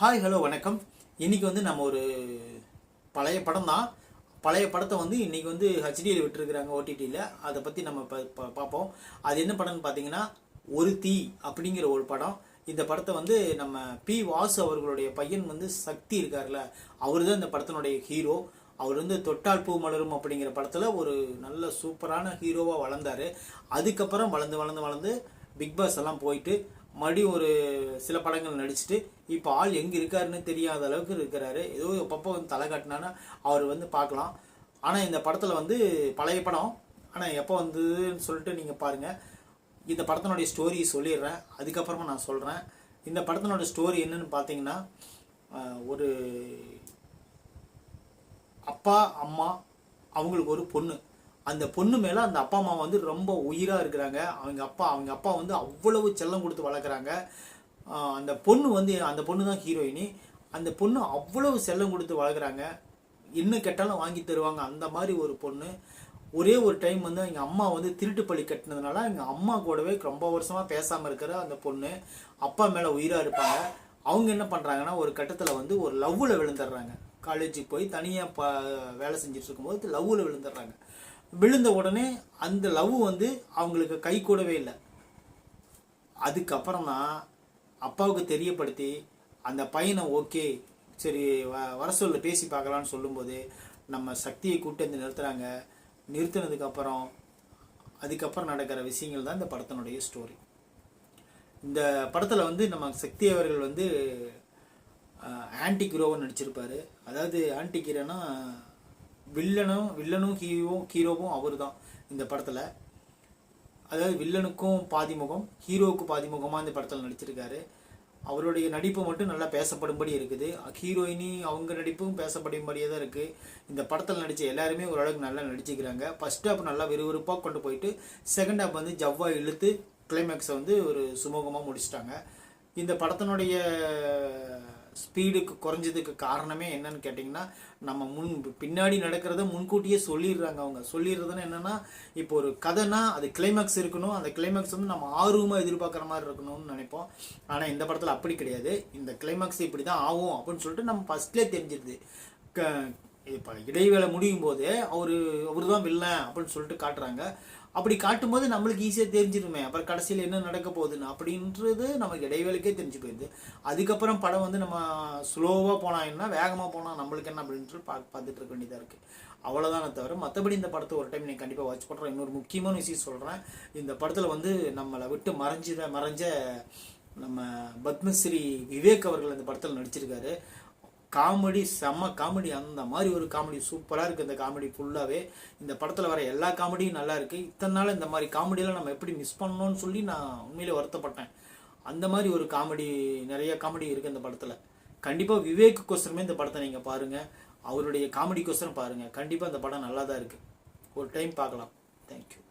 Hi hello வணக்கம். இன்றைக்கி வந்து நம்ம ஒரு பழைய படம் தான். பழைய படத்தை வந்து இன்றைக்கி வந்து ஹெச்டியில் விட்டுருக்குறாங்க ஓடிடியில் அதை பற்றி நம்ம ப- ப- பார்ப்போம். அது என்ன படம்னு பார்த்தீங்கன்னா ஒரு தீ அப்படிங்கிற ஒரு படம். இந்த படத்தை வந்து நம்ம பி வாசு அவர்களுடைய பையன் வந்து சக்தி இருக்கார்ல அவர் தான் இந்த படத்தினுடைய ஹீரோ அவர் வந்து தொட்டால் பூ மலரும் அப்படிங்கிற படத்தில் ஒரு நல்ல சூப்பரான ஹீரோவாக வளர்ந்தார். அதுக்கப்புறம் வளர்ந்து வளர்ந்து வளர்ந்து பிக் பாஸ் எல்லாம் போயிட்டு மறுபடியும் ஒரு சில படங்கள் நடிச்சுட்டு இப்போ ஆள் எங்கே இருக்காருன்னு தெரியாத அளவுக்கு இருக்கிறாரு. ஏதோ அப்பப்போ வந்து தலை காட்டினானா அவர் வந்து பார்க்கலாம். ஆனால் இந்த படத்தில் வந்து பழைய படம். ஆனால் எப்போ வந்ததுன்னு சொல்லிட்டு நீங்கள் பாருங்கள் இந்த படத்தினுடைய ஸ்டோரி சொல்லிடுறேன். அதுக்கப்புறமா நான் சொல்கிறேன் இந்த படத்தினோட ஸ்டோரி என்னன்னு பார்த்தீங்கன்னா ஒரு அப்பா அம்மா அவங்களுக்கு ஒரு பொண்ணு. அந்த பொண்ணு மேலே அந்த அப்பா அம்மா வந்து ரொம்ப உயிராக இருக்கிறாங்க. அவங்க அப்பா அவங்க அப்பா வந்து அவ்வளவு செல்லம் கொடுத்து வளர்க்குறாங்க. அந்த பொண்ணு வந்து அந்த பொண்ணு தான் ஹீரோயினி அந்த பொண்ணு அவ்வளவு செல்லம் கொடுத்து வளர்க்குறாங்க. என்ன கேட்டாலும் வாங்கி தருவாங்க. அந்த மாதிரி ஒரு பொண்ணு. ஒரே ஒரு டைம் வந்து எங்கள் அம்மா வந்து திருட்டு பள்ளி கட்டினதுனால எங்கள் அம்மா கூடவே ரொம்ப வருஷமாக பேசாமல் இருக்கிற அந்த பொண்ணு அப்பா மேலே உயிராக இருப்பாங்க. அவங்க என்ன பண்ணுறாங்கன்னா ஒரு கட்டத்தில் வந்து ஒரு லவ்வில் விழுந்துடுறாங்க. காலேஜுக்கு போய் தனியாக ப வேலை செஞ்சுட்டு இருக்கும்போது லவ்வில் விழுந்துடுறாங்க. விழுந்த உடனே அந்த லவ் வந்து அவங்களுக்கு கை கூடவே இல்லை. அதுக்கப்புறம் தான் அப்பாவுக்கு தெரியப்படுத்தி அந்த பையனை ஓகே சரி வ வர சொல்ல பேசி பார்க்கலான்னு சொல்லும்போது நம்ம சக்தியை கூட்டு வந்து நிறுத்துகிறாங்க நிறுத்தினதுக்கப்புறம் அதுக்கப்புறம் நடக்கிற விஷயங்கள் தான் இந்த படத்தினுடைய ஸ்டோரி இந்த படத்தில் வந்து நம்ம சக்தி அவர்கள் வந்து ஆன்டி ஹீரோவை நடிச்சிருப்பார். அதாவது ஆன்டி ஹீரோனா வில்லனும் வில்லனும் ஹீரோவும் ஹீரோவும் அவர் தான் இந்த படத்தில். அதாவது வில்லனுக்கும் பாதிமுகம் ஹீரோவுக்கு பாதிமுகமாக இந்த படத்தில் நடிச்சிருக்காரு. அவருடைய நடிப்பு மட்டும் நல்லா பேசப்படும்படி இருக்குது. ஹீரோயினி அவங்க நடிப்பும் பேசப்படும்படியே தான் இருக்குது இந்த படத்தில் நடித்த எல்லாருமே ஓரளவுக்கு நல்லா நடிச்சுக்கிறாங்க. ஃபஸ்ட் ஹாப் நல்லா விறுவிறுப்பாக கொண்டு போயிட்டு செகண்ட் ஹாப் வந்து ஜவ்வா இழுத்து கிளைமேக்ஸை வந்து ஒரு சுமூகமாக முடிச்சிட்டாங்க. இந்த படத்தினுடைய ஸ்பீடுக்கு குறைஞ்சதுக்கு காரணமே என்னன்னு கேட்டிங்கன்னா நம்ம முன் பின்னாடி நடக்கிறத முன்கூட்டியே சொல்லிடுறாங்க அவங்க. சொல்லிடுறதுன்னு என்னென்னா இப்போ ஒரு கதைனா அது கிளைமேக்ஸ் இருக்கணும். அந்த கிளைமேக்ஸ் வந்து நம்ம ஆர்வமாக எதிர்பார்க்குற மாதிரி இருக்கணும்னு நினைப்போம். ஆனால் இந்த படத்தில் அப்படி கிடையாது. இந்த கிளைமேக்ஸ் இப்படி தான் ஆகும் அப்படின்னு சொல்லிட்டு நம்ம ஃபஸ்ட்லேயே தெரிஞ்சிருது. க இப்போ இடைவேளை முடியும் போதே அவர் அவர் தான் வில்லன் அப்படின்னு சொல்லிட்டு காட்டுறாங்க. அப்படி காட்டும்போது நம்மளுக்கு ஈஸியாக தெரிஞ்சிருமே. அப்புறம் கடைசியில் என்ன நடக்க போகுதுன்னு அப்படின்றது நமக்கு இடைவேளைக்கே தெரிஞ்சு போயிடுது அதுக்கப்புறம் படம் வந்து நம்ம ஸ்லோவாக போனால் என்ன வேகமாக போனால் நம்மளுக்கு என்ன அப்படின்ட்டு பா பார்த்துட்டு இருக்க வேண்டியதாக இருக்குது அவ்வளோதானே தவிர மற்றபடி இந்த படத்தை ஒரு டைம் நீங்கள் கண்டிப்பாக வாட்ச் பண்ணுறேன் இன்னொரு முக்கியமான விஷயம் சொல்கிறேன் இந்த படத்தில் வந்து நம்மளை விட்டு மறைஞ்சத மறைஞ்ச நம்ம பத்மஸ்ரீ விவேக் அவர்கள் இந்த படத்தில் நடிச்சிருக்காரு. காமெடி செம்ம காமெடி அந்த மாதிரி ஒரு காமெடி சூப்பராக இருக்குது இந்த காமெடி ஃபுல்லாகவே இந்த படத்தில் வர எல்லா காமெடியும் நல்லா இருக்குது இத்தனை நாள் இந்த மாதிரி காமெடியெல்லாம் நம்ம எப்படி மிஸ் பண்ணோம்னு சொல்லி நான் உண்மையிலே வருத்தப்பட்டேன். அந்த மாதிரி ஒரு காமெடி நிறைய காமெடி இருக்குது இந்த படத்தில். கண்டிப்பாக விவேக்குக்கோசரமே இந்த படத்தை நீங்கள் பாருங்கள் அவருடைய காமெடிக்கோசரம் பாருங்கள் கண்டிப்பாக இந்த படம் நல்லா தான் இருக்குது ஒரு டைம் பார்க்கலாம். தேங்க்யூ